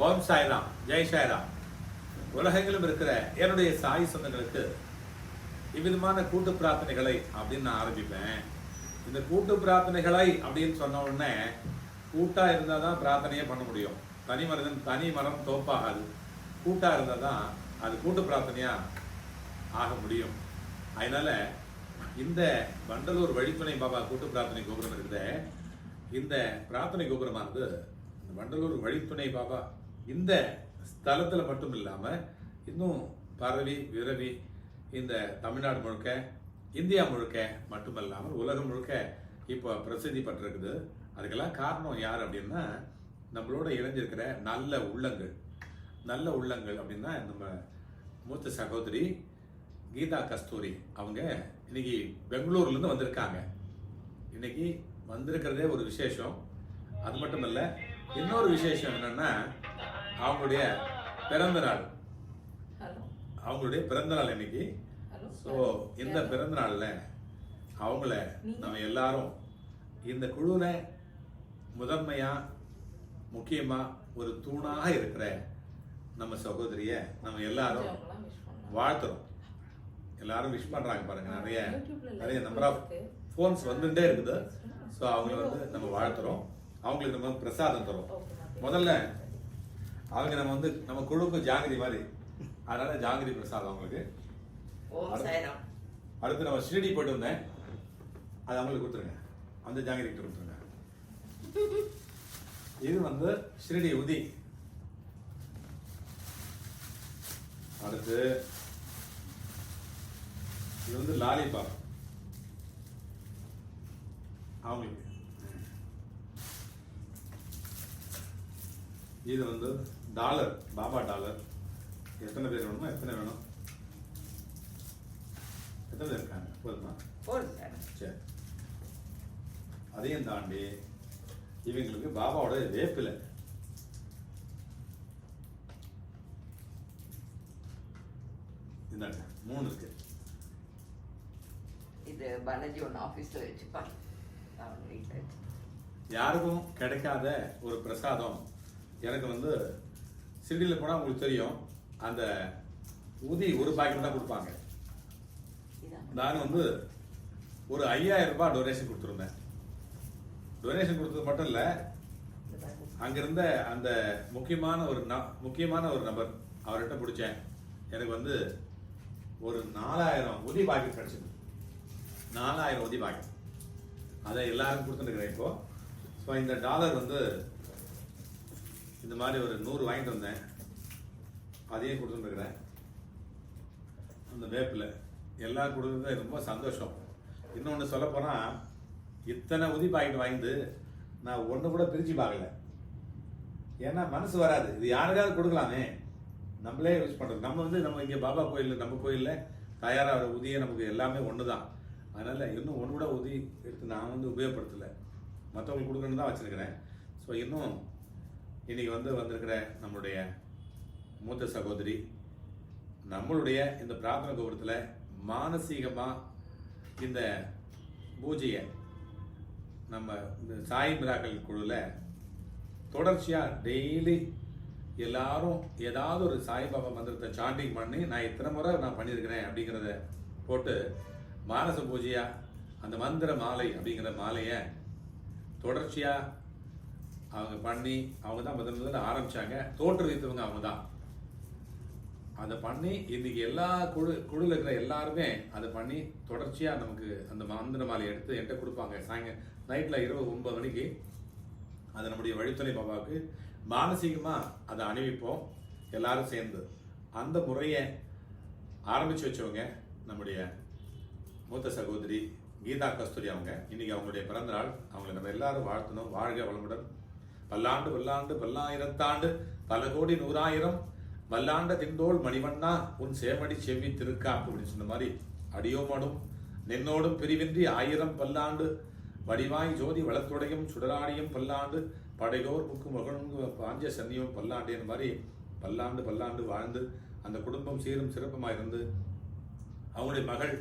ஓம் சாய்ராம் ஜெய் சாய்ராம். உலகெங்கிலும் இருக்கிற என்னுடைய சாய் சொந்தங்களுக்கு இவ்விதமான கூட்டு பிரார்த்தனைகளை அப்படின்னு நான் ஆரம்பிப்பேன். இந்த கூட்டு பிரார்த்தனைகளை அப்படின்னு சொன்ன உடனே கூட்டா இருந்தால் தான் பிரார்த்தனையே பண்ண முடியும். தனி மனிதன் தனி மரம் தோப்பாகாது. கூட்டா இருந்தால் தான் அது கூட்டு பிரார்த்தனையா ஆக முடியும். அதனால இந்த வண்டலூர் வழித்துணை பாபா கூட்டு பிரார்த்தனை கோபுரம் இருக்குது இந்த பிரார்த்தனை கோபுரமானது வண்டலூர் வழித்துணை பாபா இந்த ஸ்தலத்தில் மட்டும் இல்லாமல் இன்னும் பரவி விரவி இந்த தமிழ்நாடு முழுக்க இந்தியா முழுக்க மட்டுமல்லாமல் உலகம் முழுக்க இப்போ பிரசித்தி பட்டிருக்குது அதுக்கெல்லாம் காரணம் யார் அப்படின்னா நம்மளோட இணைஞ்சிருக்கிற நல்ல உள்ளங்கள். நல்ல உள்ளங்கள் அப்படின்னா நம்ம மூத்த சகோதரி கீதா கஸ்தூரி. அவங்க இன்னைக்கு பெங்களூர்லேருந்து வந்திருக்காங்க. இன்னைக்கு வந்திருக்கிறதே ஒரு விசேஷம். அது மட்டும் இல்லை இன்னொரு விசேஷம் என்னென்னா அவங்களுடைய பிறந்த நாள். அவங்களுடைய பிறந்த நாள் இன்னைக்கு. ஸோ இந்த பிறந்த நாள்ல அவங்கள நம்ம எல்லாரும் இந்த குழுல முதன்மையா முக்கியமா ஒரு தூணாக இருக்கிற நம்ம சகோதரிய நம்ம எல்லாரும் வாழ்த்துறோம். எல்லாரும் விஷ் பண்றாங்க பாருங்க. நிறைய நிறைய நம்பர் ஆஃப். ஃபோன்ஸ் வந்துட்டே இருக்குது. ஸோ அவங்கள வந்து நம்ம வாழ்த்துறோம். அவங்களுக்கு நம்ம பிரசாதம் தரோம். முதல்ல அவங்க நம்ம வந்து நம்ம குழுக்கு ஜாங்கிரி மாதிரி. அதனால ஜாங்கிரி பிரசாதம் அவங்களுக்கு. அடுத்து நம்ம ஷிரடி போயிட்டு வந்தேன். அது அவங்களுக்கு கொடுத்துருங்க. அந்த ஜாங்கிரி கிட்ட கொடுத்துருங்க. இது வந்து ஷிரடி உதி. அடுத்து இது வந்து லாலிபாப். அவங்களுக்கு இது வந்து டாலர் பாபா டாலர். எத்தனை பேர் வேணுமோ எத்தனை வேணும்? எத்தனை பேர் இருக்காங்க? போதுமா? சரி. அதையும் தாண்டி இவங்களுக்கு பாபாவோட வேப்பிலை. இந்தாங்க மூணு இருக்கு. இது பாலாஜி ஒன்று ஆஃபீஸில் வச்சுப்பா யாருக்கும் கிடைக்காத ஒரு பிரசாதம் எனக்கு வந்து சிடியில் போனால் உங்களுக்கு தெரியும். அந்த ஊதி ஒரு பாக்கெட் தான் கொடுப்பாங்க. நான் வந்து ஒரு ஐயாயிரம் ரூபாய் டொனேஷன் கொடுத்துருந்தேன். டொனேஷன் கொடுத்தது மட்டும் இல்லை. அங்கிருந்த அந்த முக்கியமான ஒரு ந- முக்கியமான ஒரு நபர் அவர்கிட்ட பிடிச்சேன். எனக்கு வந்து ஒரு நாலாயிரம் உதி பாக்கெட் கிடைச்சது. நாலாயிரம் உதி பாக்கெட் அதை எல்லாருக்கும் கொடுத்துருக்குறேன் இப்போ. ஸோ இந்த டாலர் வந்து இந்த மாதிரி ஒரு நூறு வாங்கிட்டு வந்தேன். அதையும் கொடுத்துருக்குறேன் அந்த வேப்பில். எல்லாம் கொடுக்குறது ரொம்ப சந்தோஷம். இன்னொன்று சொல்ல போனால் இத்தனை உதி பாக்கெட் வாங்கிட்டு நான் ஒன்று கூட பிரித்து பார்க்கல. ஏன்னா மனசு வராது. இது யாருக்காவது கொடுக்கலாமே. நம்மளே யூஸ் பண்ணுறது நம்ம வந்து நம்ம இங்கே பாபா கோயிலில் நம்ம கோயிலில் தயாராகிற உதியை நமக்கு எல்லாமே ஒன்று தான் அதனால் இன்னும் ஒன்று கூட உதி எடுத்து நான் வந்து உபயோகப்படுத்தலை. மற்றவங்களுக்கு கொடுக்கணும்னு தான் வச்சுருக்கிறேன். ஸோ இன்னும் இன்னைக்கு வந்து வந்திருக்கிற நம்மளுடைய மூத்த சகோதரி நம்மளுடைய இந்த பிரார்த்தனை கோபுரத்தில் மானசீகமாக இந்த பூஜையை நம்ம இந்த சாய் மிராக்கள் குழுவில் தொடர்ச்சியாக டெய்லி எல்லாரும் ஏதாவது ஒரு சாய்பாபா மந்திரத்தை சாண்டிங் பண்ணி நான் இத்தனை முறை நான் பண்ணியிருக்கிறேன் அப்படிங்கிறத போட்டு மானச பூஜையாக அந்த மந்திர மாலை அப்படிங்கிற மாலையை தொடர்ச்சியாக அவங்க பண்ணி அவங்க தான் முதல் முதல்ல ஆரம்பிச்சாங்க. தோற்றுவித்தவங்க அவங்க தான். அதை பண்ணி இன்னைக்கு எல்லா குழு குழுவில் இருக்கிற எல்லாருமே அதை பண்ணி தொடர்ச்சியாக நமக்கு அந்த மந்திர மாலை எடுத்து என்கிட்ட கொடுப்பாங்க. சாயங்க நைட்டில் இரவு ஒன்பது மணிக்கு அதை நம்முடைய வழித்துறை பாபாவுக்கு மானசீகமாக அதை அணிவிப்போம். எல்லாரும் சேர்ந்து. அந்த முறையை ஆரம்பித்து வச்சவங்க நம்முடைய மூத்த சகோதரி கீதா கஸ்தூரி அவங்க. இன்னைக்கு அவங்களுடைய பிறந்த நாள் அவங்களை நம்ம எல்லாரும் வாழ்த்தணும். வாழ்க வளமுடன். பல்லாண்டு பல்லாண்டு பல்லாயிரத்தாண்டு பல கோடி நூறாயிரம். வல்லாண்ட திண்டோள் மணிவண்ணா உன் சேமடி செவி திருக்கா அப்படின்னு சொன்ன மாதிரி அடியோமடும் நின்னோடும் பிரிவின்றி ஆயிரம் பல்லாண்டு. வடிவாய் ஜோதி வளத்துடையும் சுடராடியும் பல்லாண்டு. படையோர் முக்கு மகனுங்க பாஞ்ச சன்னியும் பல்லாண்டின் மாதிரி பல்லாண்டு பல்லாண்டு வாழ்ந்து அந்த குடும்பம் சீரும் சிறப்புமாக இருந்து அவங்களுடைய மகள்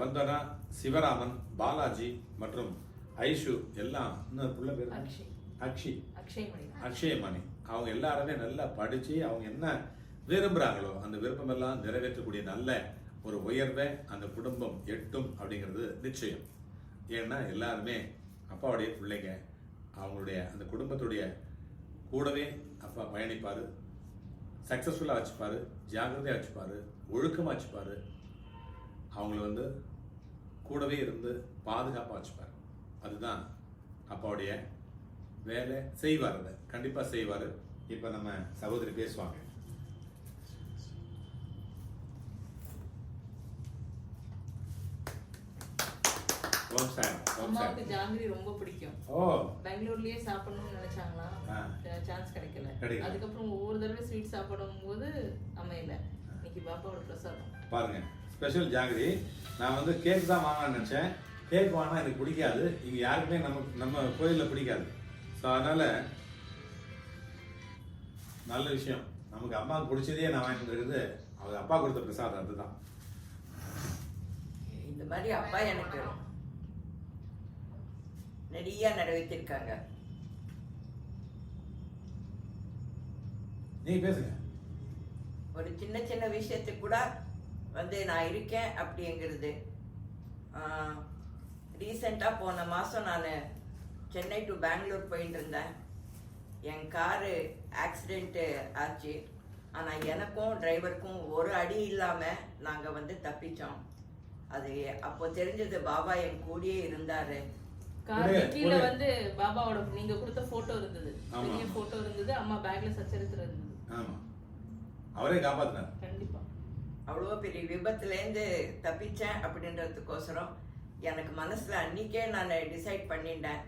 வந்தனா சிவராமன் பாலாஜி மற்றும் ஐஷு எல்லாம் இன்னும் பிள்ளை பேர். அக்ஷய் அக்ஷி. அக்ஷய் மணி அக்ஷயமணி. அவங்க எல்லாருமே நல்லா படிச்சு அவங்க என்ன விரும்புறாங்களோ அந்த விருப்பமெல்லாம் நிறைவேற்றக்கூடிய நல்ல ஒரு உயர்வை அந்த குடும்பம் எட்டும் அப்படிங்கிறது நிச்சயம். ஏன்னா எல்லாருமே அப்பாவுடைய பிள்ளைங்க அவங்களுடைய அந்த குடும்பத்துடைய கூடவே அப்பா பயணிப்பார் சக்ஸஸ்ஃபுல்லாக வச்சுப்பாரு ஜாக்கிரதையாக வச்சுப்பாரு ஒழுக்கமாக வச்சுப்பாரு. அவங்கள வந்து கூடவே இருந்து பாதுகாப்பாக வச்சுப்பார். அதுதான் அப்பாவுடைய வேலை செய்வார் அதை கண்டிப்பாக செய்வார். இப்போ நம்ம சகோதரி பேசுவாங்க. அம்மாவுக்கு ஜாங்கிரி ரொம்ப பிடிக்கும். ஓ. பெங்களூர்லயே சாப்பிடணும்னு நினைச்சாங்களா. சான்ஸ் கிடைக்கல. கிடைக்கல. அதுக்கப்புறம் ஒவ்வொரு தடவை ஸ்வீட் சாப்பிடும் போது அமையல இன்னைக்கு பாப்பாவோட பிரசாதம். பாருங்க. ஸ்பெஷல் ஜாங்கிரி. நான் வந்து கேக் தான் வாங்கலாம்னு நினச்சேன். கேக் வாங்கினா எனக்கு பிடிக்காது. இங்கே யாருக்குமே நம்ம நம்ம கோயிலில் பிடிக்காது. ஸோ அதனால் நல்ல விஷயம். நமக்கு அம்மாவுக்கு பிடிச்சதே நான் வாங்கிட்டு இருக்குது அவங்க அப்பா கொடுத்த பிரசாதம் அதுதான். இந்த மாதிரி அப்பா எனக்கு நிறைய நிறைவேற்றிருக்காங்க நீங்க பேசுங்க. ஒரு சின்ன சின்ன விஷயத்துக்கு கூட வந்து நான் இருக்கேன் அப்படிங்கிறது. ரீசெண்டாக போன மாதம் நான் சென்னை டு பெங்களூர் போயிட்டு இருந்தேன். என் காரு ஆக்சிடெண்ட்டு ஆச்சு. ஆனால் எனக்கும் டிரைவருக்கும் ஒரு அடி இல்லாமல் நாங்கள் வந்து தப்பிச்சோம். அது அப்போ தெரிஞ்சது பாபா என் கூடயே இருந்தார். கீழே வந்து பாபாவோட நீங்க கொடுத்த போட்டோ இருந்தது. பெரிய போட்டோ இருந்தது அம்மா பேக்ல சச்சரித்திரம் இருந்தது. ஆமாம் அவரே காப்பாத்தினார். கண்டிப்பா. அவ்வளோ பெரிய விபத்துலேருந்து தப்பிச்சேன் அப்படின்றதுக்கோசரம் எனக்கு மனசில் அன்றைக்கே நான் டிசைட் பண்ணிட்டேன்.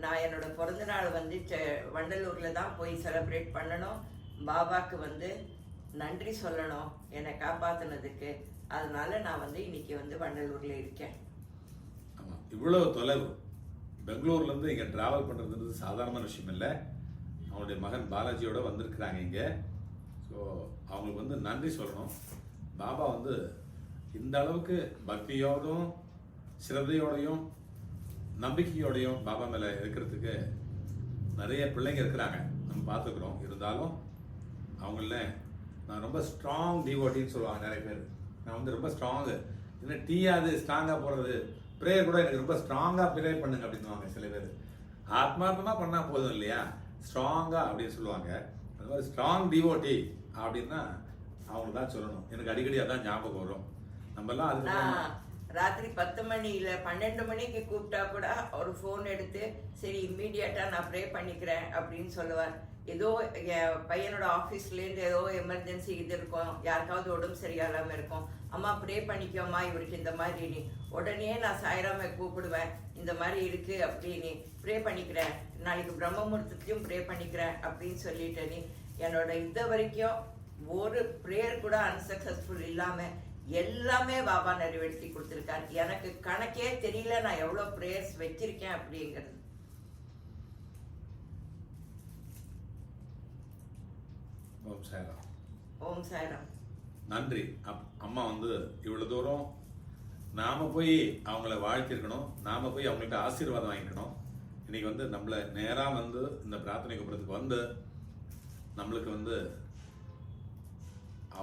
நான் என்னோட பிறந்த நாள் வந்து செ- வண்டலூரில் தான் போய் செலப்ரேட் பண்ணணும். பாபாக்கு வந்து நன்றி சொல்லணும். என்னை காப்பாற்றினதுக்கு அதனால நான் வந்து இன்னைக்கு வந்து வண்டலூரில் இருக்கேன். ஆமாம் இவ்வளோ தொலைவு. பெங்களூர்லேருந்து இங்கே ட்ராவல் பண்ணுறதுன்றது சாதாரணமான விஷயம் இல்லை. அவனுடைய மகன் பாலாஜியோட வந்திருக்கிறாங்க இங்கே. ஸோ அவங்களுக்கு வந்து நன்றி சொல்லணும். பாபா வந்து இந்த அளவுக்கு பக்தியோடும் சிரதையோடையும் நம்பிக்கையோடையும் பாபா மேலே இருக்கிறதுக்கு நிறைய பிள்ளைங்க இருக்கிறாங்க. நம்ம பார்த்துக்குறோம். இருந்தாலும் அவங்கள நான் ரொம்ப ஸ்ட்ராங் டிவோட்டின்னு சொல்லுவாங்க நிறைய பேர். நான் வந்து ரொம்ப ஸ்ட்ராங்கு இன்னும் டீயாது ஸ்ட்ராங்காக போடுறது ப்ரேயர் கூட எனக்கு ரொம்ப ஸ்ட்ராங்காக ப்ரே பண்ணுங்க அப்படின்னுவாங்க சில பேர். ஆத்மார்த்தமாக பண்ணால் போதும் இல்லையா? ஸ்ட்ராங்காக அப்படின்னு சொல்லுவாங்க. அது மாதிரி ஸ்ட்ராங் டிவோட்டி அப்படின்னா அவங்க தான் சொல்லணும். எனக்கு அடிக்கடி அதான் ஞாபகம் வரும். நம்மலாம் அதுக்கு ராத்திரி பத்து மணியில் பன்னெண்டு மணிக்கு கூப்பிட்டா கூட ஒரு ஃபோன் எடுத்து சரி இம்மீடியட்டாக நான் ப்ரே பண்ணிக்கிறேன் அப்படின்னு சொல்லுவார். ஏதோ என் பையனோட ஆஃபீஸ்லேருந்து ஏதோ எமர்ஜென்சி இது இருக்கும். யாருக்காவது உடம்பு சரியில்லாம இருக்கும். அம்மா ப்ரே பண்ணிக்கோமா இவருக்கு இந்த மாதிரி நீ. உடனே நான் சாயராம கூப்பிடுவேன். இந்த மாதிரி இருக்கு அப்படின்னு ப்ரே பண்ணிக்கிறேன். நாளைக்கு பிரம்மமுகூர்த்தத்தையும் ப்ரே பண்ணிக்கிறேன் அப்படின்னு சொல்லிட்டு நீ என்னோட இது வரைக்கும் ஒரு ப்ரேயர் கூட அன்சக்சஸ்ஃபுல் இல்லாமல் எல்லாமே பாபா நிறைவேற்றி கொடுத்துருக்காரு. எனக்கு கணக்கே தெரியல நான் எவ்வளோ ப்ரேயர்ஸ் வச்சிருக்கேன் அப்படிங்கிறது. ஓம் சாய்ராம். ஓம் சாய்ராம். நன்றி. அம்மா வந்து இவ்வளோ தூரம் நாம போய் அவங்கள வாழ்த்திருக்கணும். நாம போய் அவங்கள்ட்ட ஆசீர்வாதம் வாங்கிக்கணும் இன்னைக்கு வந்து நம்மளை நேராக வந்து இந்த பிரார்த்தனை கூப்பிட்றதுக்கு வந்து நம்மளுக்கு வந்து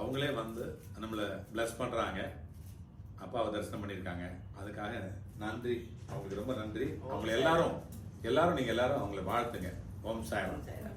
அவங்களே வந்து நம்மளை ப்ளஸ் பண்ணுறாங்க அப்பாவை தரிசனம் பண்ணியிருக்காங்க. அதுக்காக நன்றி. அவங்களுக்கு ரொம்ப நன்றி. அவங்களை எல்லாரும் எல்லாரும் நீங்கள் எல்லாரும் அவங்கள வாழ்த்துங்க. ஓம் சாய்ராம்.